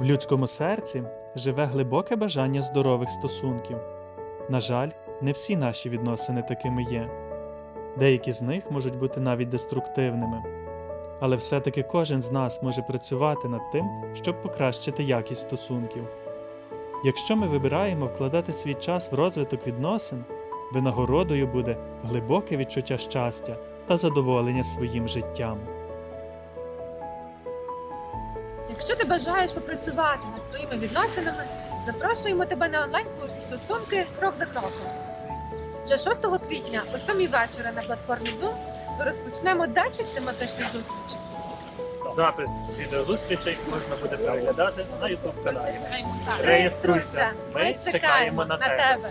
В людському серці живе глибоке бажання здорових стосунків. На жаль, не всі наші відносини такими є. Деякі з них можуть бути навіть деструктивними. Але все-таки кожен з нас може працювати над тим, щоб покращити якість стосунків. Якщо ми вибираємо вкладати свій час в розвиток відносин, винагородою буде глибоке відчуття щастя та задоволення своїм життям. Якщо ти бажаєш попрацювати над своїми відносинами, запрошуємо тебе на онлайн-курс стосунки крок за кроком. Вже 6 квітня о 7 вечора на платформі Zoom ми розпочнемо 10 тематичних зустрічей. Запис відеозустрічей можна буде переглядати на YouTube каналі. Реєструйся, Реєструйся. ми чекаємо на тебе.